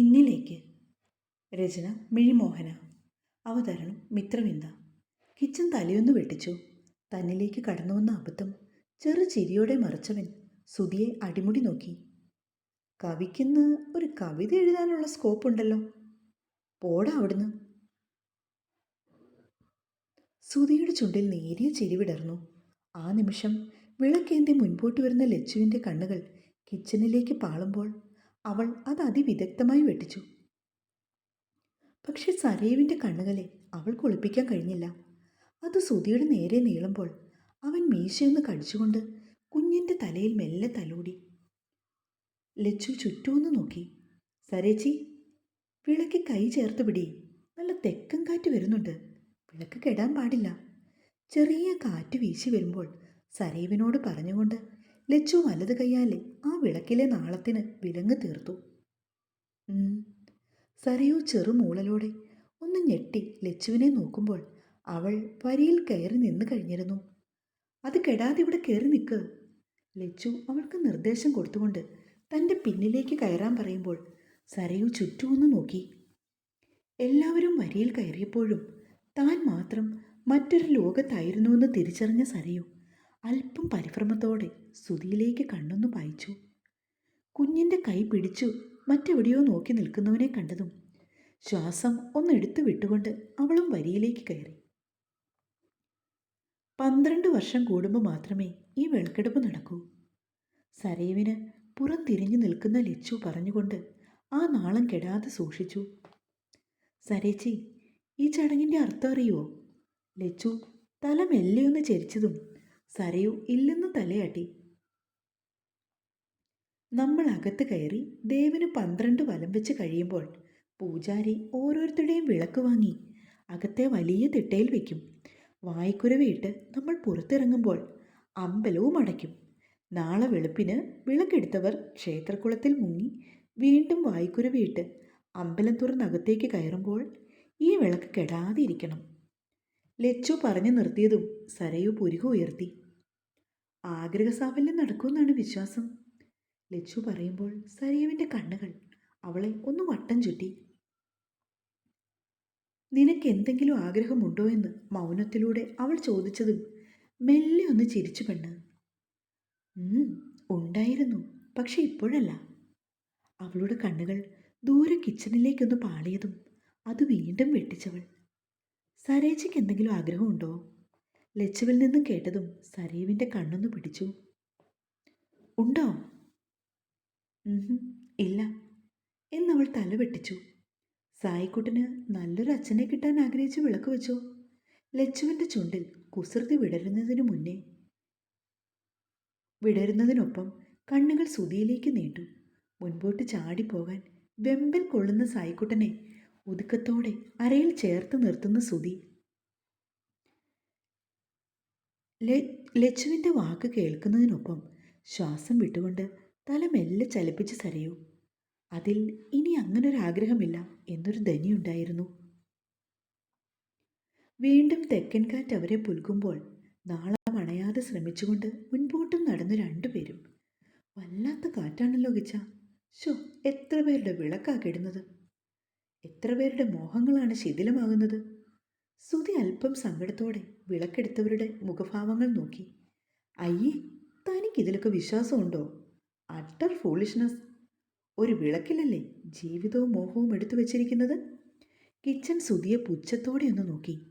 ഇന്നിലേക്ക് രചന മിഴിമോഹന. അവതരണം മിത്രവിന്ദ. കിച്ചൻ തലയൊന്ന് വെട്ടിച്ചു. തന്നിലേക്ക് കടന്നു വന്ന അബദ്ധം ചെറു ചിരിയോടെ മറച്ചവൻ സുതിയെ അടിമുടി നോക്കി. കവിക്കുന്ന ഒരു കവിത എഴുതാനുള്ള സ്കോപ്പ് ഉണ്ടല്ലോ. പോടാ അവിടുന്ന്. സുതിയുടെ ചുണ്ടിൽ നേരിയ ചിരി വിടർന്നു. ആ നിമിഷം വിളക്കേന്തി മുൻപോട്ട് വരുന്ന ലച്ചുവിന്റെ കണ്ണുകൾ കിച്ചണിലേക്ക് പാളുമ്പോൾ അവൾ അത് അതിവിദഗ്ധമായി വെട്ടിച്ചു. പക്ഷെ സരയുവിന്റെ കണ്ണുകളെ അവൾക്ക് ഒളിപ്പിക്കാൻ കഴിഞ്ഞില്ല. അത് സുധിയുടെ നേരെ നീളുമ്പോൾ അവൻ മീശയൊന്ന് കടിച്ചുകൊണ്ട് കുഞ്ഞിന്റെ തലയിൽ മെല്ലെ തലോടി. ലച്ചു ചുറ്റുമൊന്ന് നോക്കി. സരേച്ചി വിളക്ക് കൈ ചേർത്ത് പിടി. നല്ല തെക്കൻ കാറ്റ് വരുന്നുണ്ട്. വിളക്ക് കെടാൻ പാടില്ല. ചെറിയ കാറ്റ് വീശി വരുമ്പോൾ സരയുവിനോട് പറഞ്ഞുകൊണ്ട് ലച്ചു വലത് കൈയാലെ ആ വിളക്കിലെ നാളത്തിന് വിലങ്ങ് തീർത്തു. സരയു ചെറുമൂളലോടെ ഒന്ന് ഞെട്ടി ലച്ചുവിനെ നോക്കുമ്പോൾ അവൾ വരിയിൽ കയറി നിന്ന് കഴിഞ്ഞിരുന്നു. അത് കെടാതെ ഇവിടെ കയറി നിൽക്ക് ലച്ചു അവൾക്ക് നിർദ്ദേശം കൊടുത്തുകൊണ്ട് തന്റെ പിന്നിലേക്ക് കയറാൻ പറയുമ്പോൾ സരയു ചുറ്റുമൊന്ന് നോക്കി. എല്ലാവരും വരിയിൽ കയറിയപ്പോഴും താൻ മാത്രം മറ്റൊരു ലോകത്തായിരുന്നുവെന്ന് തിരിച്ചറിഞ്ഞ സരയു അല്പം പരിഭ്രമത്തോടെ സുതിയിലേക്ക് കണ്ണൊന്നു പായിച്ചു. കുഞ്ഞിന്റെ കൈ പിടിച്ചു മറ്റെവിടെയോ നോക്കി നിൽക്കുന്നവനെ കണ്ടതും ശ്വാസം ഒന്നെടുത്തു വിട്ടുകൊണ്ട് അവളും വരിയിലേക്ക് കയറി. പന്ത്രണ്ട് വർഷം കൂടുമ്പോൾ മാത്രമേ ഈ വെളുക്കെടുപ്പ് നടക്കൂ. സരയുവിന് പുറം തിരിഞ്ഞു നിൽക്കുന്ന ലച്ചു പറഞ്ഞുകൊണ്ട് ആ നാളം കെടാതെ സൂക്ഷിച്ചു. സരേച്ചി ഈ ചടങ്ങിന്റെ അർത്ഥം അറിയുമോ ലച്ചു തല മെല്ലെയൊന്ന് ചെരിച്ചതും സരയു ഇല്ലെന്ന് തലയാട്ടി. നമ്മൾ അകത്ത് കയറി ദേവന് പന്ത്രണ്ട് വലം വെച്ച് കഴിയുമ്പോൾ പൂജാരി ഓരോരുത്തരുടെയും വിളക്ക് വാങ്ങി അകത്തെ വലിയ തിട്ടയിൽ വയ്ക്കും വായ്ക്കുരവിയിട്ട് നമ്മൾ പുറത്തിറങ്ങുമ്പോൾ അമ്പലവും അടയ്ക്കും. നാളെ വെളുപ്പിന് വിളക്കെടുത്തവർ ക്ഷേത്രക്കുളത്തിൽ മുങ്ങി വീണ്ടും വായ്ക്കുരവിയിട്ട് അമ്പലം തുറന്നകത്തേക്ക് കയറുമ്പോൾ ഈ വിളക്ക് കെടാതിരിക്കണം. ലച്ചു പറഞ്ഞു നിർത്തിയതും സരയു പുരുക ഉയർത്തി. ആഗ്രഹസാഫല്യം നടക്കുമെന്നാണ് വിശ്വാസം. ലച്ചു പറയുമ്പോൾ സരീവിന്റെ കണ്ണുകൾ അവളെ ഒന്ന് വട്ടം ചുറ്റി. നിനക്ക് എന്തെങ്കിലും ആഗ്രഹമുണ്ടോ എന്ന് മൗനത്തിലൂടെ അവൾ ചോദിച്ചതും മെല്ലെ ഒന്ന് ചിരിച്ചു പെണ്ണ് ഉണ്ടായിരുന്നു പക്ഷെ ഇപ്പോഴല്ല അവളുടെ കണ്ണുകൾ ദൂരെ കിച്ചണിലേക്കൊന്ന് പാളിയതും അത് വീണ്ടും വെട്ടിച്ചവൾ. സരേച്ചയ്ക്ക് എന്തെങ്കിലും ആഗ്രഹമുണ്ടോ? ലച്ചുവിൽ നിന്നും കേട്ടതും സരീവിന്റെ കണ്ണൊന്ന് പിടിച്ചു. ഉണ്ടോ? ഇല്ല. എന്നവൾ തല വെട്ടിച്ചു. സായിക്കുട്ടന് നല്ലൊരു അച്ഛനെ കിട്ടാൻ ആഗ്രഹിച്ച് വിളക്ക് വെച്ചോ. ലച്ചുവിന്റെ ചുണ്ടിൽ കുസൃതി വിടരുന്നതിനു മുന്നേ വിടരുന്നതിനൊപ്പം കണ്ണുകൾ സുതിയിലേക്ക് നീട്ടു. മുൻപോട്ട് ചാടിപ്പോകാൻ വെമ്പൽ കൊള്ളുന്ന സായിക്കുട്ടനെ ഒതുക്കത്തോടെ അരയിൽ ചേർത്ത് നിർത്തുന്ന സുതി ലച്ചുവിന്റെ വാക്ക് കേൾക്കുന്നതിനൊപ്പം ശ്വാസം വിട്ടുകൊണ്ട് തല മെല്ലെ ചലിപ്പിച്ച് സരയൂ. അതിൽ ഇനി അങ്ങനൊരാഗ്രഹമില്ല എന്നൊരു ധനിയുണ്ടായിരുന്നു. വീണ്ടും തെക്കൻ കാറ്റ് അവരെ പുൽകുമ്പോൾ നാളെ അണയാതെ ശ്രമിച്ചുകൊണ്ട് മുൻപോട്ടും നടന്നു രണ്ടുപേരും. വല്ലാത്ത കാറ്റാണല്ലോ ഗിച്ച. ഷോ എത്ര പേരുടെ വിളക്കാ കെടുന്നത്? എത്ര പേരുടെ മോഹങ്ങളാണ് ശിഥിലമാകുന്നത്? സുതി അല്പം സങ്കടത്തോടെ വിളക്കെടുത്തവരുടെ മുഖഭാവങ്ങൾ നോക്കി. അയ്യേ തനിക്കിതിലൊക്കെ വിശ്വാസമുണ്ടോ? അട്ടർ ഫൂളിഷ്നസ് ഒരു വിളക്കിലല്ലേ ജീവിതവും മോഹവും എടുത്തു വച്ചിരിക്കുന്നത്? കിച്ചൻ സുതിയെ പുച്ഛത്തോടെ ഒന്ന് നോക്കി.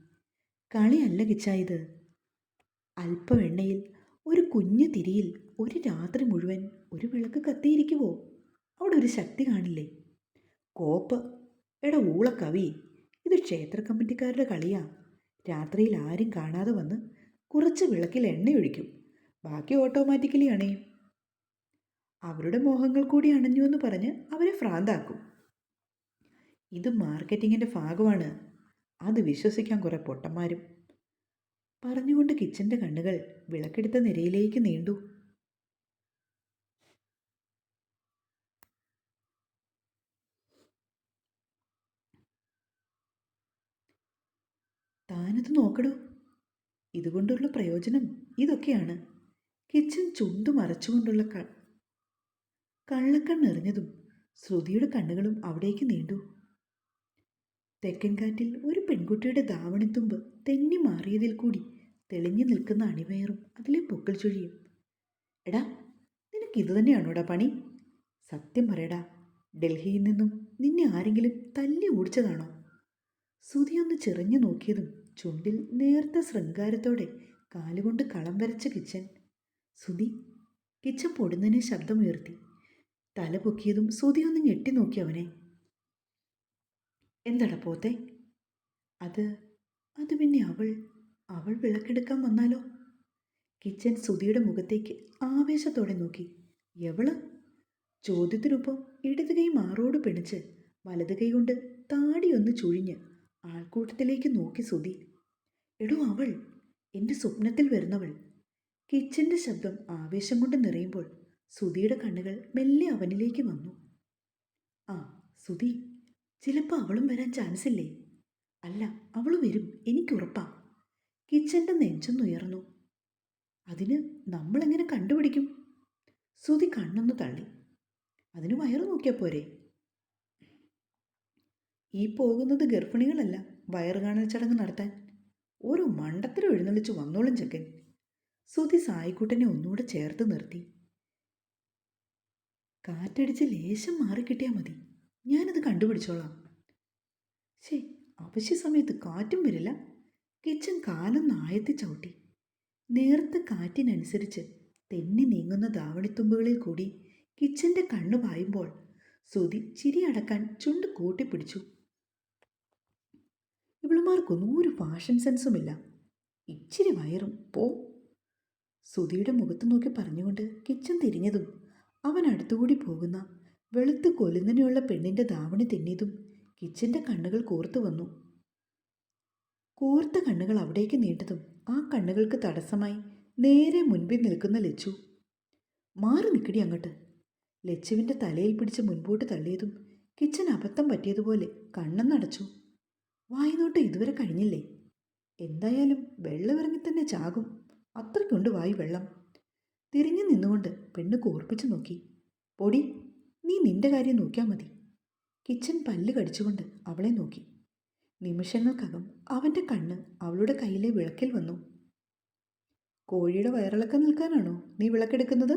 കളിയല്ല കിച്ച ഇത്. അല്പം എണ്ണയിൽ ഒരു കുഞ്ഞു തിരിയിൽ ഒരു രാത്രി മുഴുവൻ ഒരു വിളക്ക് കത്തിയിരിക്കുവോ? അവിടെ ഒരു ശക്തി കാണില്ലേ? കോപ്പ്. എടാ ഊളക്കവി. ഇത് ക്ഷേത്ര കമ്മിറ്റിക്കാരുടെ കളിയാ. രാത്രിയിൽ ആരും കാണാതെ വന്ന് കുറച്ച് വിളക്കിൽ എണ്ണയൊഴിക്കും. ബാക്കി ഓട്ടോമാറ്റിക്കലി അണയും. അവരുടെ മോഹങ്ങൾ കൂടി അണഞ്ഞു എന്ന് പറഞ്ഞ് അവരെ ഭ്രാന്താക്കും. ഇത് മാർക്കറ്റിങ്ങിന്റെ ഭാഗമാണ്. അത് വിശ്വസിക്കാൻ കുറേ പൊട്ടന്മാരും. പറഞ്ഞുകൊണ്ട് കിച്ചന്റെ കണ്ണുകൾ വിളക്കെടുത്ത നിരയിലേക്ക് നീണ്ടു. താനത് നോക്കടോ. ഇതുകൊണ്ടുള്ള പ്രയോജനം ഇതൊക്കെയാണ്. കിച്ചൻ ചുണ്ടു മറച്ചുകൊണ്ടുള്ള ക. കള്ളക്കണ്ണെറിഞ്ഞതും ശ്രുതിയുടെ കണ്ണുകളും അവിടേക്ക് നീണ്ടു. തെക്കൻ കാറ്റിൽ ഒരു പെൺകുട്ടിയുടെ ധാവണിത്തുമ്പ് തെന്നി മാറിയതിൽ കൂടി തെളിഞ്ഞു നിൽക്കുന്ന അണിവയറും അതിലെ പൊക്കിൾ ചുഴിയും. എടാ നിനക്ക് ഇത് തന്നെയാണോടാ പണി? സത്യം പറയടാ ഡൽഹിയിൽ നിന്നും നിന്നെ ആരെങ്കിലും തല്ലി ഓടിച്ചതാണോ? സുധി ഒന്ന് ചെറിഞ്ഞു നോക്കിയതും ചുണ്ടിൽ നേർത്ത ശൃംഗാരത്തോടെ കാലുകൊണ്ട് കളം വരച്ച കിച്ചൻ. സുധി കിച്ചൻ പൊടുന്നതിനെ ശബ്ദമുയർത്തി. തല പൊക്കിയതും സുധി ഒന്ന് ഞെട്ടി നോക്കി അവനെ. എന്താടാ പോത്തെ? അത് അത് പിന്നെ അവൾ അവൾ വിളക്കെടുക്കാൻ വന്നാലോ? കിച്ചൻ സുധിയുടെ മുഖത്തേക്ക് ആവേശത്തോടെ നോക്കി. എവൾ? ചോദ്യത്തിനൊപ്പം ഇടത് കൈ മാറോട് പിണിച്ച് വലത് കൈ കൊണ്ട് താടിയൊന്ന് ചുഴിഞ്ഞ് ആൾക്കൂട്ടത്തിലേക്ക് നോക്കി സുധി. എടോ അവൾ എന്റെ സ്വപ്നത്തിൽ വരുന്നവൾ. കിച്ചന്റെ ശബ്ദം ആവേശം കൊണ്ട് നിറയുമ്പോൾ സുധിയുടെ കണ്ണുകൾ മെല്ലെ അവനിലേക്ക് വന്നു. ആ സുധി ചിലപ്പോൾ അവളും വരാൻ ചാൻസ് ഇല്ലേ? അല്ല അവൾ വരും എനിക്കുറപ്പാ കിച്ചന്റെ നെഞ്ചൊന്നുയർന്നു. അതിന് നമ്മളെങ്ങനെ കണ്ടുപിടിക്കും? സുധി കണ്ണൊന്ന് തള്ളി. അതിന് വയറ് നോക്കിയാൽ പോരെ? ഈ പോകുന്നത് ഗർഭിണികളല്ല വയറ് കാണൽ ചടങ്ങ് നടത്താൻ. ഓരോ മണ്ടത്തരം എഴുന്നള്ളിച്ച് വന്നോളും ചെക്കൻ. സുധി സായിക്കുട്ടനെ ഒന്നുകൂടെ ചേർത്ത് നിർത്തി. കാറ്റടിച്ച് ലേശം മാറിക്കിട്ടിയാൽ മതി. ഞാനത് കണ്ടുപിടിച്ചോളാം. ശേ അവശ്യ സമയത്ത് കാറ്റും വരില്ല. കിച്ചൻ കാലം നായത്തി ചവിട്ടി. നേർത്ത കാറ്റിനനുസരിച്ച് തെന്നി നീങ്ങുന്ന ധാവണിത്തുമ്പുകളിൽ കൂടി കിച്ചന്റെ കണ്ണു പായുമ്പോൾ സുതി ചിരി അടക്കാൻ ചുണ്ട് കൂട്ടിപ്പിടിച്ചു. ഇവളുമാർക്കൊന്നും ഒരു ഫാഷൻ സെൻസുമില്ല ഇച്ചിരി വയറും പോ. സുധിയുടെ മുഖത്ത് നോക്കി പറഞ്ഞുകൊണ്ട് കിച്ചൻ തിരിഞ്ഞതും അവൻ അടുത്തുകൂടി പോകുന്ന വെളുത്ത് കൊലുന്നനെയുള്ള പെണ്ണിന്റെ ദാവണി തെന്നിയതും കിച്ചന്റെ കണ്ണുകൾ കോർത്തു വന്നു. കോർത്ത കണ്ണുകൾ അവിടേക്ക് നീണ്ടതും ആ കണ്ണുകൾക്ക് തടസ്സമായി നേരെ മുൻപിൽ നിൽക്കുന്ന ലച്ചു. മാറി നിൽക്കടി അങ്ങോട്ട്. ലച്ചുവിന്റെ തലയിൽ പിടിച്ച് മുൻപോട്ട് തള്ളിയതും കിച്ചൻ അബദ്ധം പറ്റിയതുപോലെ കണ്ണെന്നടച്ചു വായിനോട്ട് ഇതുവരെ കഴിഞ്ഞില്ലേ? എന്തായാലും വെള്ളമിറങ്ങി തന്നെ ചാകും. അത്രയ്ക്കുണ്ട് വായി വെള്ളം തിരിഞ്ഞു നിന്നുകൊണ്ട് പെണ്ണ് കോർപ്പിച്ചു നോക്കി. പൊടി നീ നിന്റെ കാര്യം നോക്കിയാൽ മതി. കിച്ചൻ പല്ല് കടിച്ചുകൊണ്ട് അവളെ നോക്കി. നിമിഷങ്ങൾക്കകം അവന്റെ കണ്ണ് അവളുടെ കയ്യിലെ വിളക്കിൽ വന്നു. കോഴിയുടെ വയറിളക്കം നിൽക്കാനാണോ നീ വിളക്കെടുക്കുന്നത്?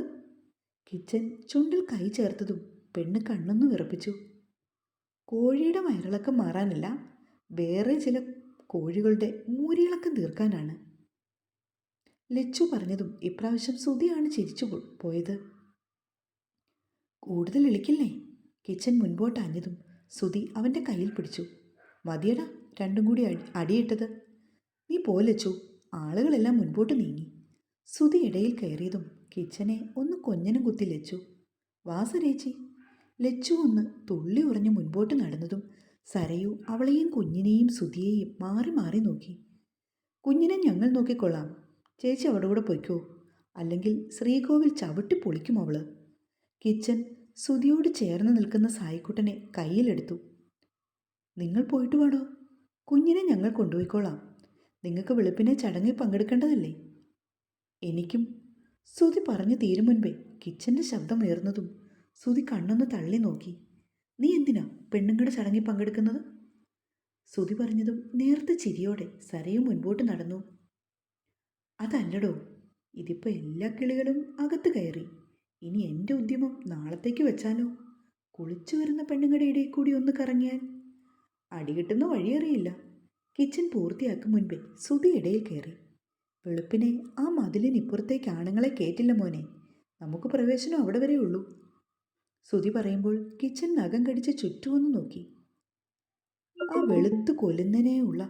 കിച്ചൻ ചുണ്ടിൽ കൈ ചേർത്തതും പെണ്ണ് കണ്ണൊന്നു വിറപ്പിച്ചു. കോഴിയുടെ വയറിളക്കം മാറാനല്ല വേറെ ചില കോഴികളുടെ മൂരിയിളക്കം തീർക്കാനാണ്. ലച്ചു പറഞ്ഞതും ഇപ്രാവശ്യം സുതിയാണ് ചിരിച്ചു പോയത്. കൂടുതൽ ഇളിക്കില്ലേ? കിച്ചൻ മുൻപോട്ട് അഞ്ഞതും സുതി അവന്റെ കയ്യിൽ പിടിച്ചു. മതിയടാ രണ്ടും കൂടി അടി അടിയിട്ടത്. നീ പോലച്ചു ആളുകളെല്ലാം മുൻപോട്ട് നീങ്ങി. സുതി ഇടയിൽ കയറിയതും കിച്ചനെ ഒന്ന് കൊഞ്ഞനും കുത്തി ലച്ചു. വാസരേച്ചി. ലച്ചു ഒന്ന് തുള്ളി ഉറഞ്ഞ് മുൻപോട്ട് നടന്നതും സരയു അവളെയും കുഞ്ഞിനെയും സുധിയെയും മാറി മാറി നോക്കി. കുഞ്ഞിനെ ഞങ്ങൾ നോക്കിക്കൊള്ളാം. ചേച്ചി അവിടെ കൂടെ പൊയ്ക്കോ. അല്ലെങ്കിൽ ശ്രീകോവിൽ ചവിട്ടി പൊളിക്കും അവൾ. കിച്ചൻ സുധിയോട് ചേർന്ന് നിൽക്കുന്ന സായിക്കുട്ടനെ കയ്യിലെടുത്തു. നിങ്ങൾ പോയിട്ട് വേണോ കുഞ്ഞിനെ ഞങ്ങൾ കൊണ്ടുപോയിക്കോളാം. നിങ്ങൾക്ക് വെളുപ്പിനെ ചടങ്ങിൽ പങ്കെടുക്കേണ്ടതല്ലേ? എനിക്കും സുധി പറഞ്ഞു തീരും മുൻപേ കിച്ചന്റെ ശബ്ദം ഉയർന്നതും സുധി കണ്ണൊന്ന് തള്ളി നോക്കി. നീ എന്തിനാ പെണ്ണുങ്ങളുടെ ചടങ്ങിൽ പങ്കെടുക്കുന്നത്? സുതി പറഞ്ഞതും നേർത്ത ചിരിയോടെ സരയും മുൻപോട്ട് നടന്നു. അതല്ലടോ ഇതിപ്പോൾ എല്ലാ കിളികളും അകത്ത് കയറി. ഇനി എന്റെ ഉദ്യമം നാളത്തേക്ക് വെച്ചാലോ? കുളിച്ചു വരുന്ന പെണ്ണുങ്ങളുടെ ഇടയിൽ കൂടി ഒന്ന് കറങ്ങിയാൽ? അടികിട്ടുന്ന വഴിയറിയില്ല. കിച്ചൻ പൂർത്തിയാക്കും മുൻപേ സുതി ഇടയിൽ കയറി. വെളുപ്പിനെ ആ മതിലിനിപ്പുറത്തേക്ക് ആണുങ്ങളെ കേറ്റില്ല മോനെ. നമുക്ക് പ്രവേശനം അവിടെ വരെ സുതി പറയുമ്പോൾ കിച്ചൻ നഖം കടിച്ച് ചുറ്റുമൊന്ന് നോക്കി. ആ വെളുത്ത് ഉള്ള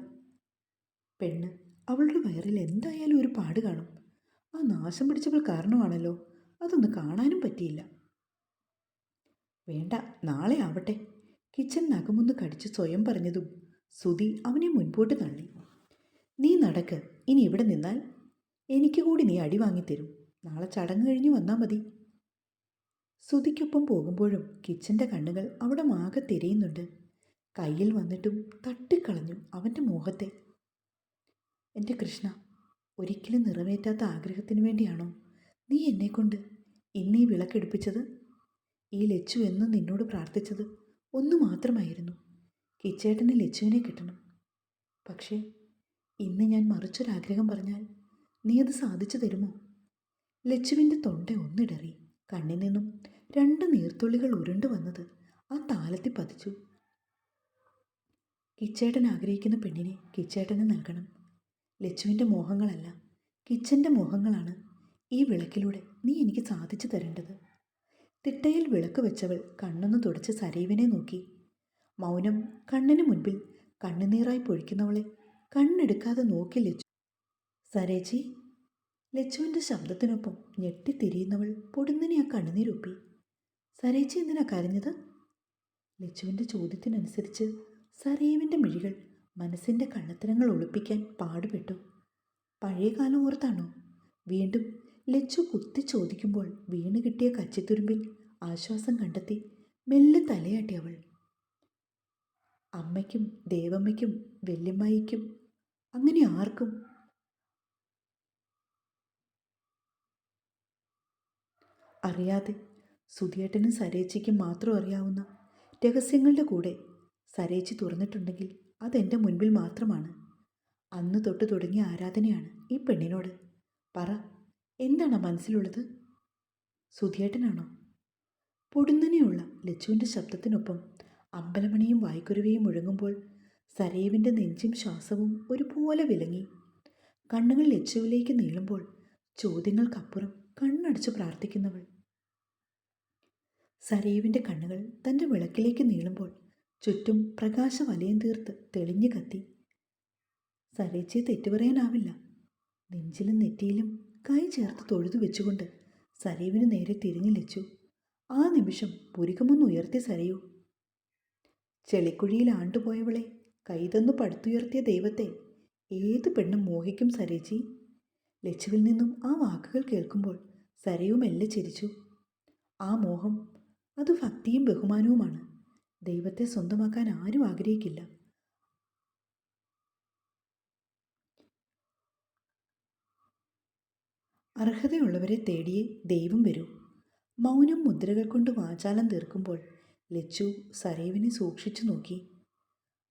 പെണ്ണ് അവളുടെ വയറിൽ എന്തായാലും ഒരു പാട് കാണും. ആ നാശം പിടിച്ചവൾ കാരണമാണല്ലോ. അതൊന്ന് കാണാനും പറ്റിയില്ല. വേണ്ട നാളെ ആവട്ടെ. കിച്ചൻ നഖമൊന്ന് കടിച്ച് സ്വയം പറഞ്ഞതും സുതി അവനെ മുൻപോട്ട് തള്ളി. നീ നടക്ക്. ഇനി ഇവിടെ നിന്നാൽ എനിക്ക് കൂടി നീ അടി വാങ്ങിത്തരും. നാളെ ചടങ്ങ് കഴിഞ്ഞ് വന്നാൽ മതി. സുതിക്കൊപ്പം പോകുമ്പോഴും കിച്ചന്റെ കണ്ണുകൾ അവിടെ മാകെ തിരയുന്നുണ്ട്. കയ്യിൽ വന്നിട്ടും തട്ടിക്കളഞ്ഞു അവന്റെ മോഹത്തെ എന്റെ കൃഷ്ണ ഒരിക്കലും നിറവേറ്റാത്ത ആഗ്രഹത്തിന് വേണ്ടിയാണോ നീ എന്നെക്കൊണ്ട് ഇന്നീ വിളക്കെടുപ്പിച്ചത്? ഈ ലച്ചു എന്നും നിന്നോട് പ്രാർത്ഥിച്ചത് ഒന്നു മാത്രമായിരുന്നു. കിച്ചേട്ടന് ലച്ചുവിനെ കിട്ടണം. പക്ഷേ ഇന്ന് ഞാൻ മറിച്ചൊരാഗ്രഹം പറഞ്ഞാൽ നീ അത് സാധിച്ചു തരുമോ? ലച്ചുവിന്റെ തൊണ്ട ഒന്നിടറി. കണ്ണിൽ നിന്നും രണ്ട് നീർത്തുള്ളികൾ ഉരുണ്ടു വന്നത് ആ താലത്തിൽ പതിച്ചു. കിച്ചേട്ടൻ ആഗ്രഹിക്കുന്ന പെണ്ണിനെ കിച്ചേട്ടന് നൽകണം. ലച്ചുവിന്റെ മോഹങ്ങളല്ല കിച്ചന്റെ മോഹങ്ങളാണ് ഈ വിളക്കിലൂടെ നീ എനിക്ക് സാധിച്ചു തരേണ്ടത്. തിട്ടയിൽ വിളക്ക് വെച്ചവൾ കണ്ണൊന്ന് തുടച്ച് സരീവിനെ നോക്കി. മൗനം കണ്ണിന് മുൻപിൽ കണ്ണുനീറായി പൊഴിക്കുന്നവളെ കണ്ണെടുക്കാതെ നോക്കി ലച്ചു. സരേച്ചി ലച്ചുവിന്റെ ശബ്ദത്തിനൊപ്പം ഞെട്ടിത്തിരിയുന്നവൾ പൊടുന്നിനെ ആ കണ്ണുനീരൊപ്പി. സരേച്ചി എന്തിനാ കരഞ്ഞത്? ലച്ചുവിന്റെ ചോദ്യത്തിനനുസരിച്ച് സരേവിന്റെ മിഴികൾ മനസ്സിന്റെ കള്ളത്തരങ്ങൾ ഒളിപ്പിക്കാൻ പാടുപെട്ടു. പഴയ കാലം ഓർത്താണോ? വീണ്ടും ലച്ചു കുത്തി ചോദിക്കുമ്പോൾ വീണ് കിട്ടിയ കച്ചിത്തുരുമ്പിൽ ആശ്വാസം കണ്ടെത്തി മെല്ലെ തലയാട്ടി അവൾ. അമ്മയ്ക്കും ദേവമ്മയ്ക്കും വല്യമ്മായിക്കും അങ്ങനെ ആർക്കും അറിയാതെ സുധിയേട്ടനും സരേച്ചിക്കും മാത്രം അറിയാവുന്ന രഹസ്യങ്ങളുടെ കൂടെ സരേച്ചി തുറന്നിട്ടുണ്ടെങ്കിൽ അതെന്റെ മുൻപിൽ മാത്രമാണ്. അന്ന് തൊട്ട് തുടങ്ങിയ ആരാധനയാണ് ഈ പെണ്ണിനോട്. പറ എന്താണ് മനസ്സിലുള്ളത്? സുധിയേട്ടനാണോ? പൊടുന്നനെയുള്ള ലച്ചുവിന്റെ ശബ്ദത്തിനൊപ്പം അമ്പലമണിയും വായ്ക്കുരുവയും മുഴങ്ങുമ്പോൾ സരേവിന്റെ നെഞ്ചും ശ്വാസവും ഒരുപോലെ വിലങ്ങി. കണ്ണുകൾ ലച്ചുവിലേക്ക് നീളുമ്പോൾ ചോദ്യങ്ങൾക്കപ്പുറം കണ്ണടച്ച് പ്രാർത്ഥിക്കുന്നവൾ സരേവിന്റെ കണ്ണുകൾ തന്റെ വിളക്കിലേക്ക് നീളുമ്പോൾ ചുറ്റും പ്രകാശ വലയം തീർത്ത് തെളിഞ്ഞു കത്തി. സരേച്ചിയെ തെറ്റുപറയാനാവില്ല. നെഞ്ചിലും നെറ്റിയിലും കൈ ചേർത്ത് തൊഴുതു വെച്ചുകൊണ്ട് സരയുവിന് നേരെ തിരിഞ്ഞു ലച്ചു ആ നിമിഷം പുരികമൊന്ന് ഉയർത്തി സരയൂ ചെളിക്കുഴിയിൽ ആണ്ടുപോയവളെ കൈതന്നു പടുത്തുയർത്തിയ ദൈവത്തെ ഏത് പെണ്ണും മോഹിക്കും സരേച്ചി. ലച്ചുവിൽ നിന്നും ആ വാക്കുകൾ കേൾക്കുമ്പോൾ സരയു മെല്ലെ ചിരിച്ചു. ആ മോഹം അത് ഭക്തിയും ബഹുമാനവുമാണ്. ദൈവത്തെ സ്വന്തമാക്കാൻ ആരും ആഗ്രഹിക്കില്ല. അർഹതയുള്ളവരെ തേടിയേ ദൈവം വരൂ. മൗനം മുദ്രകൾ കൊണ്ട് വാചാലം തീർക്കുമ്പോൾ ലച്ചു സരേവിനെ സൂക്ഷിച്ചു നോക്കി.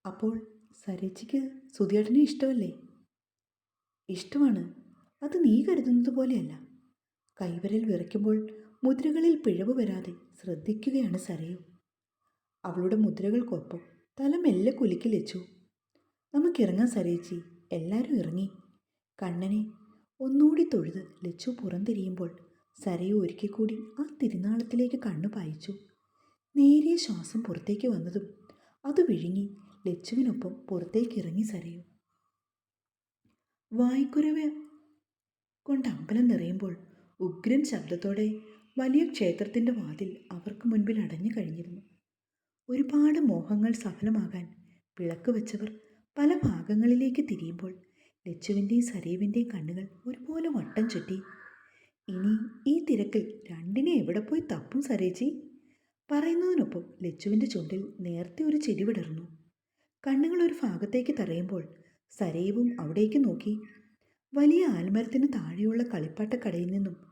അപ്പോൾ സരേച്ചിക്ക് സുധിയേട്ടനെ ഇഷ്ടമല്ലേ? ഇഷ്ടമാണ്. അത് നീ കരുതുന്നത് പോലെയല്ല. കൈവരൽ വിറയ്ക്കുമ്പോൾ മുദ്രകളിൽ പിഴവ് വരാതെ ശ്രദ്ധിക്കുകയാണ് സരയു. അവളുടെ മുദ്രകൾക്കൊപ്പം തല മെല്ലെ കുലുക്കി വെച്ചു നമുക്കിറങ്ങാൻ സരേച്ചി എല്ലാവരും ഇറങ്ങി. കണ്ണനെ ഒന്നുകൂടി തൊഴുത് ലച്ചു പുറംതിരിയുമ്പോൾ സരയു ഒരിക്കൽ കൂടി ആ തിരുനാളത്തിലേക്ക് കണ്ണു പായിച്ചു. നേരിയ ശ്വാസം പുറത്തേക്ക് വന്നതും അത് വിഴുങ്ങി ലച്ചുവിനൊപ്പം പുറത്തേക്ക് ഇറങ്ങി സരയു. വായ്ക്കുരവ് കൊണ്ട് അമ്പലം നിറയുമ്പോൾ ഉഗ്രൻ ശബ്ദത്തോടെ വലിയ ക്ഷേത്രത്തിന്റെ വാതിൽ അവർക്ക് മുൻപിൽ അടഞ്ഞു കഴിഞ്ഞിരുന്നു. ഒരുപാട് മോഹങ്ങൾ സഫലമാകാൻ വിളക്ക് വെച്ചവർ പല ഭാഗങ്ങളിലേക്ക് തിരിയുമ്പോൾ ലച്ചുവിന്റെയും സരീവിന്റെയും കണ്ണുകൾ ഒരുപോലെ വട്ടം ചുറ്റി ഇനി ഈ തിരക്കിൽ രണ്ടിനെ എവിടെ പോയി തപ്പും സരേച്ചി? പറയുന്നതിനൊപ്പം ലച്ചുവിന്റെ ചുണ്ടിൽ നേരത്തെ ഒരു ചിരി വിടർന്നു കണ്ണുകൾ ഒരു ഭാഗത്തേക്ക് തറയുമ്പോൾ സരയുവും അവിടേക്ക് നോക്കി. വലിയ ആൽമരത്തിന് താഴെയുള്ള കളിപ്പാട്ടക്കടയിൽ നിന്നും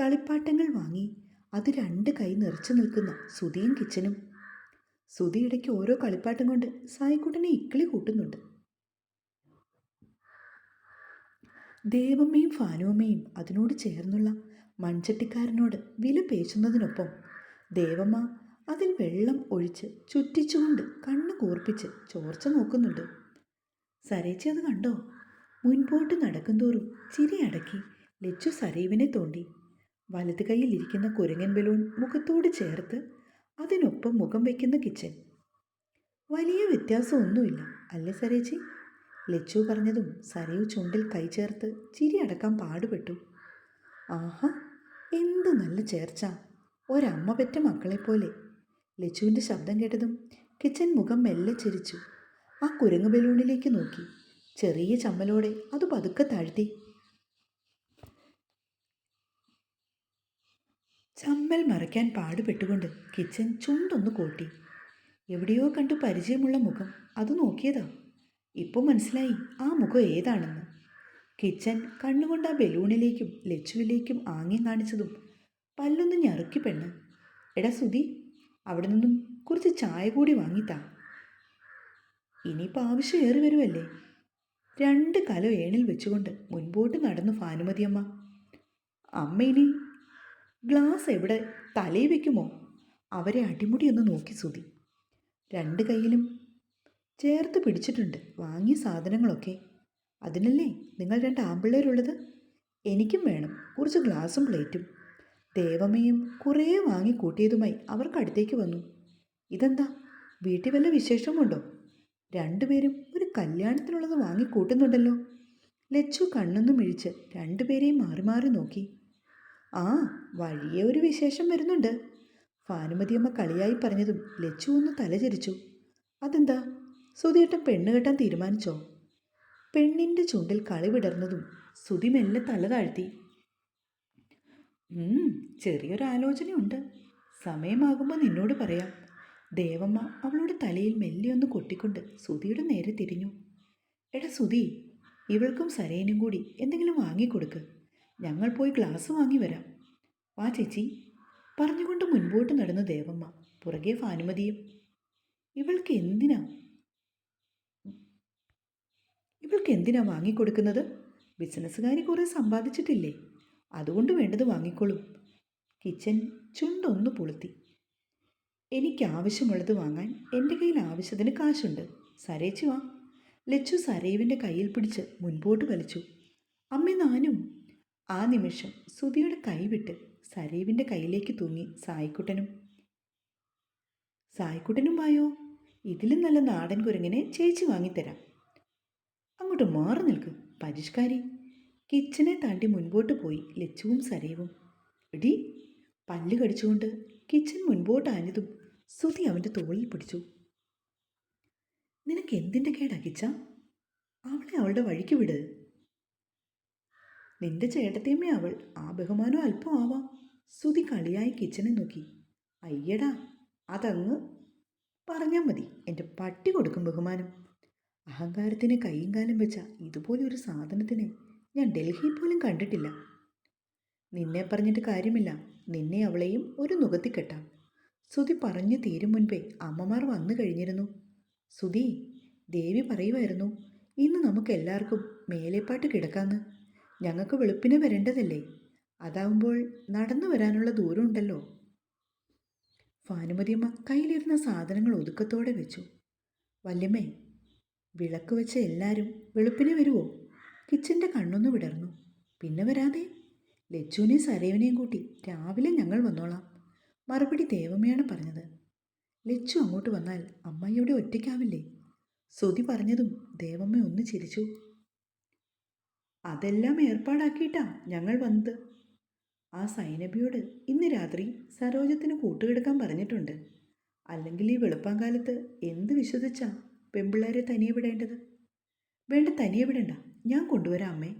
കളിപ്പാട്ടങ്ങൾ വാങ്ങി അത് രണ്ട് കൈ നിറച്ചു നിൽക്കുന്ന സുധിയും കിച്ചനും സുധി ഇടയ്ക്ക് ഓരോ കളിപ്പാട്ടം കൊണ്ട് സായിക്കുട്ടനെ ഇക്കിളി കൂട്ടുന്നുണ്ട്. ദേവമ്മയും ഫാനുവമ്മയും അതിനോട് ചേർന്നുള്ള മൺചട്ടിക്കാരനോട് വില പേശുന്നതിനൊപ്പം ദേവമ്മ അതിൽ വെള്ളം ഒഴിച്ച് ചുറ്റിച്ചുകൊണ്ട് കണ്ണ് കൂർപ്പിച്ച് ചോർച്ച നോക്കുന്നുണ്ട്. സരേച്ചി അത് കണ്ടോ? മുൻപോട്ട് നടക്കുന്തോറും ചിരി അടക്കി ലച്ചു സരീവിനെ തോണ്ടി വലത് കൈയിൽ ഇരിക്കുന്ന കുരങ്ങൻ ബലൂൺ മുഖത്തോട് ചേർത്ത് അതിനൊപ്പം മുഖം വയ്ക്കുന്ന കിച്ചൻ. വലിയ വ്യത്യാസമൊന്നുമില്ല അല്ലേ സരേച്ചി? ലച്ചു പറഞ്ഞതും സരയു ചുണ്ടിൽ കൈ ചേർത്ത് ചിരി അടക്കാൻ പാടുപെട്ടു. ആഹാ എന്ത് നല്ല ചേർച്ച. ഒരമ്മ പെറ്റ മക്കളെപ്പോലെ. ലച്ചുവിന്റെ ശബ്ദം കേട്ടതും കിച്ചൻ മുഖം മെല്ലെ ചിരിച്ചു. ആ കുരങ്ങ് ബലൂണിലേക്ക് നോക്കി. ചെറിയ ചമ്മലോടെ അത് പതുക്കെ താഴ്ത്തി. ചമ്മൽ മറയ്ക്കാൻ പാടുപെട്ടുകൊണ്ട് കിച്ചൻ ചുണ്ടൊന്ന് കൂട്ടി. എവിടെയോ കണ്ടു പരിചയമുള്ള മുഖം അത് നോക്കിയതാ. ഇപ്പോൾ മനസ്സിലായി ആ മുഖം ഏതാണെന്ന്. കിച്ചൻ കണ്ണുകൊണ്ട് ആ ബലൂണിലേക്കും ലച്ചുവിലേക്കും ആംഗ്യം കാണിച്ചതും പല്ലൊന്ന് ഞറുക്കി പെണ്ണ്. എടാ സുധി അവിടെ നിന്നും കുറച്ച് ചായ കൂടി വാങ്ങിത്താ. ഇനിയിപ്പോൾ ആവശ്യം ഏറി വരുമല്ലേ രണ്ട് കലം ഏണിൽ വെച്ചുകൊണ്ട് മുൻപോട്ട് നടന്നു ഭാനുമതിയമ്മ. അമ്മ ഇനി ഗ്ലാസ് എവിടെ? തലയിൽ വെക്കുമോ? അവരെ അടിമുടി ഒന്ന് നോക്കി സുതി രണ്ട് കൈയിലും. ചേർത്ത് പിടിച്ചിട്ടുണ്ട്. വാങ്ങിയ സാധനങ്ങളൊക്കെ. അതിനല്ലേ നിങ്ങൾ രണ്ട് ആമ്പിള്ളേരുള്ളത്? എനിക്കും വേണം. കുറച്ച് ഗ്ലാസും പ്ലേറ്റും. ദേവമയും കുറേ വാങ്ങിക്കൂട്ടിയതുമായി അവർക്ക് അടുത്തേക്ക് വന്നു. ഇതെന്താ? വീട്ടിൽ വല്ല വിശേഷമുണ്ടോ രണ്ടുപേരും ഒരു കല്യാണത്തിനുള്ളത് വാങ്ങിക്കൂട്ടുന്നുണ്ടല്ലോ. ലച്ചു കണ്ണൊന്നും ഇഴിച്ച് രണ്ടുപേരെയും മാറി മാറി നോക്കി. ആ വഴിയെ ഒരു വിശേഷം വരുന്നുണ്ട്. ഭാനുമതിയമ്മ കളിയായി പറഞ്ഞതും ലച്ചു ഒന്ന് തലചരിച്ചു. അതെന്താ? സുധിയേട്ടൻ പെണ്ണ് കെട്ടാൻ തീരുമാനിച്ചോ? പെണ്ണിന്റെ ചുണ്ടിൽ കളി വിടർന്നതും സുധി മെല്ലെ തല താഴ്ത്തി. ചെറിയൊരു ആലോചനയുണ്ട്. സമയമാകുമ്പോൾ നിന്നോട് പറയാം. ദേവമ്മ അവളുടെ തലയിൽ മെല്ലെ ഒന്ന് കൊട്ടിക്കൊണ്ട് സുധിയുടെ നേരെ തിരിഞ്ഞു. എടാ സുധി ഇവൾക്കും സരേനും കൂടി എന്തെങ്കിലും വാങ്ങിക്കൊടുക്ക്. ഞങ്ങൾ പോയി ഗ്ലാസ് വാങ്ങി വരാം. വാ ചേച്ചി. പറഞ്ഞുകൊണ്ട് മുൻപോട്ട് നടന്നു ദേവമ്മ പുറകെ ഭാനുമതിയും ഇവൾക്ക് എന്തിനാ? ഇവൾക്ക് എന്തിനാ വാങ്ങിക്കൊടുക്കുന്നത്? ബിസിനസ്സുകാരി കുറേ സമ്പാദിച്ചിട്ടില്ലേ? അതുകൊണ്ട് വേണ്ടത് വാങ്ങിക്കോളും. കിച്ചൻ ചുണ്ടൊന്ന് പുളുത്തി. എനിക്ക് ആവശ്യമുള്ളത് വാങ്ങാൻ എന്റെ കയ്യിൽ ആവശ്യത്തിന് കാശുണ്ട്. സരേച്ചു വാ. ലച്ചു സരേവിന്റെ കയ്യിൽ പിടിച്ച് മുൻപോട്ട് വലിച്ചു. അമ്മ നാനും. ആ നിമിഷം സുധിയുടെ കൈവിട്ട് വിട്ട് സരേവിന്റെ കയ്യിലേക്ക് തൂങ്ങി സായിക്കുട്ടനും. സായിക്കുട്ടനും വായോ? ഇതിലും നല്ല നാടൻ കുരങ്ങിനെ ചേച്ചി വാങ്ങിത്തരാം. അങ്ങോട്ട് മാറി നിൽക്ക് പരിഷ്കാരി. കിച്ചനെ താണ്ടി മുൻപോട്ട് പോയി ലച്ചുവും സരീവും. എടി പല്ല് കടിച്ചുകൊണ്ട് കിച്ചൻ മുൻപോട്ട് ആഞ്ഞതും സുതി അവന്റെ തോളിൽ പിടിച്ചു. നിനക്ക് എന്തിന്റെ കേടാ കിച്ച? അവളെ അവളുടെ വഴിക്ക് വിട്. നിന്റെ ചേട്ടത്തിയമ്മ അവൾ. ആ ബഹുമാനം അല്പം ആവാം. സുതി കളിയായി കിച്ചനെ നോക്കി. അയ്യടാ അതങ്ങ് പറഞ്ഞാൽ മതി. എന്റെ പട്ടി കൊടുക്കും ബഹുമാനം. അഹങ്കാരത്തിന് കൈയും കാലം വെച്ച ഇതുപോലൊരു സാധനത്തിനെ ഞാൻ ഡൽഹി പോലും കണ്ടിട്ടില്ല. നിന്നെ പറഞ്ഞിട്ട് കാര്യമില്ല. നിന്നെ അവളെയും ഒരു നുകത്തി കെട്ടാം. സുതി പറഞ്ഞു തീരും മുൻപേ അമ്മമാർ വന്നു കഴിഞ്ഞിരുന്നു. സുതി ദേവി പറയുമായിരുന്നു ഇന്ന് നമുക്കെല്ലാവർക്കും മേലേപ്പാട്ട് കിടക്കാന്ന്. ഞങ്ങൾക്ക് വെളുപ്പിനെ വരേണ്ടതല്ലേ? അതാവുമ്പോൾ നടന്നു വരാനുള്ള ദൂരം ദൂരമുണ്ടല്ലോ ഭാനുമതിയമ്മ കയ്യിലിരുന്ന സാധനങ്ങൾ ഒതുക്കത്തോടെ വെച്ചു. വല്യമ്മേ വിളക്ക് വെച്ച എല്ലാവരും വെളുപ്പിനെ വരുമോ കിച്ചന്റെ കണ്ണൊന്ന് വിടർന്നു. പിന്നെ വരാതെ? ലച്ചുവിനെയും സരേവിനെയും കൂട്ടി രാവിലെ ഞങ്ങൾ വന്നോളാം. മറുപടി ദേവമ്മയാണ് പറഞ്ഞത്. ലച്ചു അങ്ങോട്ട് വന്നാൽ അമ്മയോടെ ഒറ്റയ്ക്കാവില്ലേ? ശ്രുതി പറഞ്ഞതും ദേവമ്മ ഒന്ന് ചിരിച്ചു. അതെല്ലാം ഏർപ്പാടാക്കിയിട്ടാ ഞങ്ങൾ വന്നത്. ആ സൈനബിയോട് ഇന്ന് രാത്രി സരോജത്തിന് കൂട്ടുകിടക്കാൻ പറഞ്ഞിട്ടുണ്ട്. അല്ലെങ്കിൽ ഈ വെളുപ്പാങ്കാലത്ത് എന്ത് വിശ്വസിച്ചാ പെമ്പിള്ളേരെ തനിയെ വിടേണ്ടത്? വേണ്ട തനിയെ വിടണ്ട. ഞാൻ കൊണ്ടുവരാം അമ്മേ.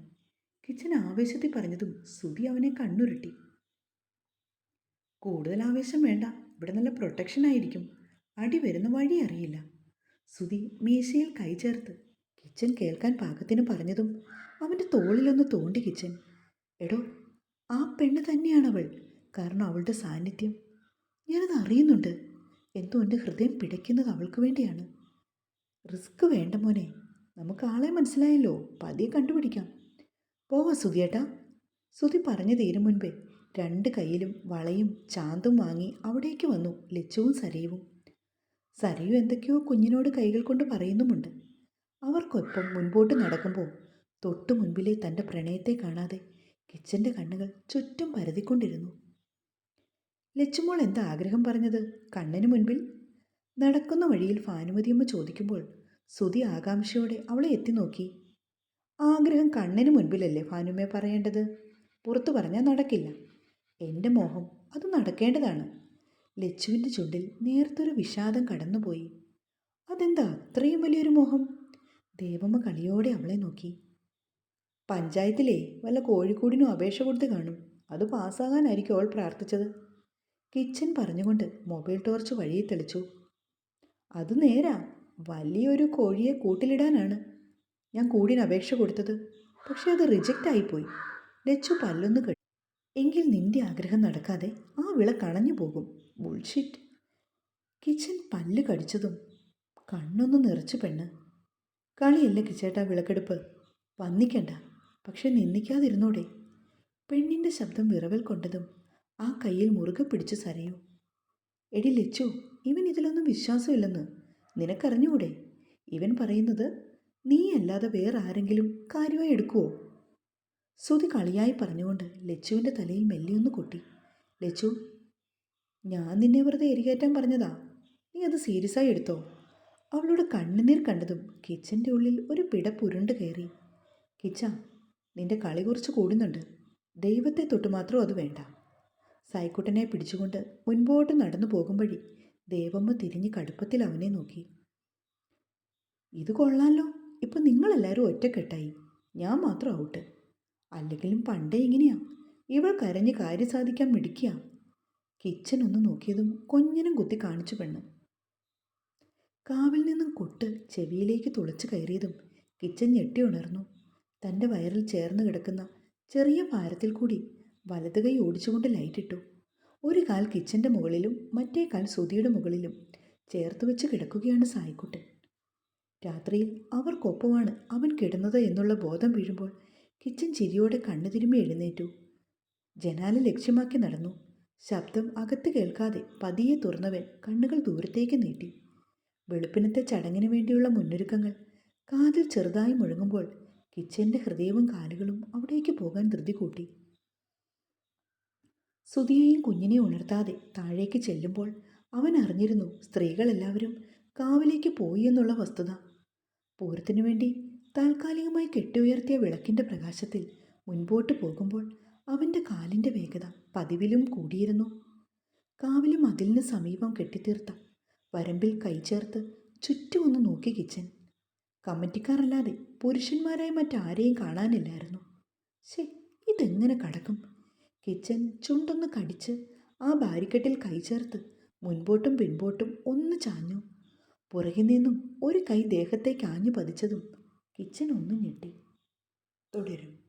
കിച്ചൻ ആവേശത്തിൽ പറഞ്ഞതും സുധി അവനെ കണ്ണുരുട്ടി. കൂടുതൽ ആവേശം വേണ്ട. ഇവിടെ നല്ല പ്രൊട്ടക്ഷൻ ആയിരിക്കും. അടി വരുന്ന വഴി അറിയില്ല. സുധി മീശയിൽ കൈ ചേർത്ത് കിച്ചൻ കേൾക്കാൻ പാകത്തിന് പറഞ്ഞതും അവന്റെ തോളിലൊന്ന് തോണ്ടി കിച്ചൻ. എടോ ആ പെണ്ണ് തന്നെയാണവൾ. കാരണം അവളുടെ സാന്നിധ്യം. ഞാനത് അറിയുന്നുണ്ട്. എന്തോ എന്റെ ഹൃദയം പിടയ്ക്കുന്നത് അവൾക്ക് വേണ്ടിയാണ്. റിസ്ക് വേണ്ട മോനെ. നമുക്ക് ആളെ മനസ്സിലായല്ലോ. പതിയെ കണ്ടുപിടിക്കാം. പോവാ സുധിയേട്ടാ. സുധി പറഞ്ഞു തീരും മുൻപേ രണ്ട് കയ്യിലും വളയും ചാന്തും വാങ്ങി അവിടേക്ക് വന്നു ലച്ചുവും സരയുവും. സരയു എന്തൊക്കെയോ കുഞ്ഞിനോട് കൈകൾ കൊണ്ട് പറയുന്നുമുണ്ട്. അവർക്കൊപ്പം മുൻപോട്ട് നടക്കുമ്പോൾ തൊട്ടു മുൻപിലെ തന്റെ പ്രണയത്തെ കാണാതെ കിച്ചന്റെ കണ്ണുകൾ ചുറ്റും പരതിക്കൊണ്ടിരുന്നു. ലച്ചുമോൾ എന്താ ആഗ്രഹം പറഞ്ഞത്? കണ്ണന് മുൻപിൽ? നടക്കുന്ന വഴിയിൽ ഭാനുമതിയമ്മ ചോദിക്കുമ്പോൾ സുതി ആകാംക്ഷയോടെ അവളെ എത്തി നോക്കി. ആഗ്രഹം കണ്ണന് മുൻപിലല്ലേ ഭാനുമ്മയെ പറയേണ്ടത്? പുറത്തു പറഞ്ഞാൽ നടക്കില്ല. എന്റെ മോഹം അത് നടക്കേണ്ടതാണ്. ലച്ചുവിന്റെ ചുണ്ടിൽ നേർത്തൊരു വിഷാദം കടന്നുപോയി. അതെന്താ അത്രയും വലിയൊരു മോഹം? ദേവമ്മ കളിയോടെ അവളെ നോക്കി. പഞ്ചായത്തിലേ വല്ല കോഴിക്കൂടിനും അപേക്ഷ കൊടുത്ത് കാണും. അത് പാസ്സാകാനായിരിക്കും അവൾ പ്രാർത്ഥിച്ചത്. കിച്ചൻ പറഞ്ഞുകൊണ്ട് മൊബൈൽ ടോർച്ച് വഴിയെ തെളിച്ചു. അത് നേരാ. വലിയൊരു കോഴിയെ കൂട്ടിലിടാനാണ് ഞാൻ കൂടിന് അപേക്ഷ കൊടുത്തത്. പക്ഷെ അത് റിജക്റ്റ് ആയിപ്പോയി. ലച്ചു പല്ലൊന്ന് കഴി എങ്കിൽ നിന്റെ ആഗ്രഹം നടക്കാതെ ആ വിള കണഞ്ഞു പോകും. ബുൾഷിറ്റ് കിച്ചൻ പല്ല് കടിച്ചതും കണ്ണൊന്ന് നിറച്ച് പെണ്ണ്. കളിയല്ല കിച്ചേട്ടാ വിളക്കെടുപ്പ്? വന്നിക്കണ്ട. പക്ഷെ നിന്ദിക്കാതിരുന്നോടെ. പെണ്ണിന്റെ ശബ്ദം വിറവൽ കൊണ്ടതും ആ കയ്യിൽ മുറുകെ പിടിച്ചു സരയൂ. എടി ലച്ചു ഇവൻ ഇതിലൊന്നും വിശ്വാസമില്ലെന്ന് നിനക്കറിഞ്ഞുകൂടെ ഇവൻ പറയുന്നത് നീ അല്ലാതെ വേറെ ആരെങ്കിലും കാര്യമായി എടുക്കുവോ? സുതി കളിയായി പറഞ്ഞുകൊണ്ട് ലച്ചുവിന്റെ തലയിൽ മെല്ലിയൊന്ന് കൊട്ടി. ലച്ചു ഞാൻ നിന്നെ വെറുതെ എരികേറ്റാൻ പറഞ്ഞതാ. നീ അത് സീരിയസായി എടുത്തോ? അവളുടെ കണ്ണുനീർ കണ്ടതും കിച്ചന്റെ ഉള്ളിൽ ഒരു പിടപ്പുരുണ്ട് കയറി. കിച്ച നിന്റെ കളി കുറച്ച് കൂടുന്നുണ്ട്. ദൈവത്തെ തൊട്ട് മാത്രം അത് വേണ്ട. സൈക്കുട്ടനെ പിടിച്ചുകൊണ്ട് മുൻപോട്ട് നടന്നു പോകുമ്പോഴി ദേവമ്മ തിരിഞ്ഞ് കടുപ്പത്തിൽ അവനെ നോക്കി. ഇത് കൊള്ളാലോ. ഇപ്പം നിങ്ങളെല്ലാവരും ഒറ്റക്കെട്ടായി. ഞാൻ മാത്രം ഔട്ട്. അല്ലെങ്കിലും പണ്ടേ ഇങ്ങനെയാ. ഇവൾ കരഞ്ഞ് കാര്യം സാധിക്കാൻ മിടിക്കുക കിച്ചൻ ഒന്ന് നോക്കിയതും കൊഞ്ഞനും കുത്തി കാണിച്ചു പെണ്ണ്. കാവിൽ നിന്നും കൊട്ട് ചെവിയിലേക്ക് തുളച്ചു കയറിയതും കിച്ചൻ ഞെട്ടി ഉണർന്നു. തന്റെ വയറിൽ ചേർന്ന് കിടക്കുന്ന ചെറിയ ഭാരത്തിൽ കൂടി വലത് കൈ ഓടിച്ചുകൊണ്ട് ലൈറ്റിട്ടു ഒരു കാൽ കിച്ചന്റെ മുകളിലും മറ്റേ കാൽ സുതിയുടെ മുകളിലും ചേർത്ത് വെച്ച് കിടക്കുകയാണ് സായിക്കുട്ടൻ. രാത്രിയിൽ അവർക്കൊപ്പമാണ് അവൻ കിടന്നത് എന്നുള്ള ബോധം വീഴുമ്പോൾ കിച്ചൻ ചിരിയോടെ കണ്ണു തിരുമ്മി എഴുന്നേറ്റു. ജനാല ലക്ഷ്യമാക്കി നടന്നു. ശബ്ദം അകത്ത് കേൾക്കാതെ പതിയെ തുറന്നവൻ കണ്ണുകൾ ദൂരത്തേക്ക് നീട്ടി. വെളുപ്പിനത്തെ ചടങ്ങിന് വേണ്ടിയുള്ള മുന്നൊരുക്കങ്ങൾ കാതിൽ ചെറുതായി മുഴങ്ങുമ്പോൾ കിച്ചന്റെ ഹൃദയവും കാലുകളും അവിടേക്ക് പോകാൻ ധൃതി കൂട്ടി. സുധിയെയും കുഞ്ഞിനെയും ഉണർത്താതെ താഴേക്ക് ചെല്ലുമ്പോൾ അവൻ അറിഞ്ഞിരുന്നു സ്ത്രീകളെല്ലാവരും കാവിലേക്ക് പോയി എന്നുള്ള വസ്തുത. പൂരത്തിനു വേണ്ടി താൽക്കാലികമായി കെട്ടിയുയർത്തിയ വിളക്കിന്റെ പ്രകാശത്തിൽ മുൻപോട്ട് പോകുമ്പോൾ അവന്റെ കാലിന്റെ വേഗത പതിവിലും കൂടിയിരുന്നു. കാവിലും അതിലിന് സമീപം കെട്ടിത്തീർത്ത വരമ്പിൽ കൈ ചേർത്ത് ഒന്ന് നോക്കി കിച്ചൻ. കമ്മിറ്റിക്കാരല്ലാതെ പുരുഷന്മാരായി മറ്റാരെയും കാണാനില്ലായിരുന്നു. ശേ ഇതെങ്ങനെ കടക്കും? കിച്ചൻ ചുണ്ടൊന്ന് കടിച്ച് ആ ബാരിക്കെട്ടിൽ കൈചേർത്ത് മുൻപോട്ടും പിൻപോട്ടും ഒന്ന് ചാഞ്ഞു. പുറകിൽ നിന്നും ഒരു കൈ ദേഹത്തേക്ക് ആഞ്ഞു പതിച്ചതും കിച്ചൻ ഒന്ന് ഞെട്ടി. തുടരും.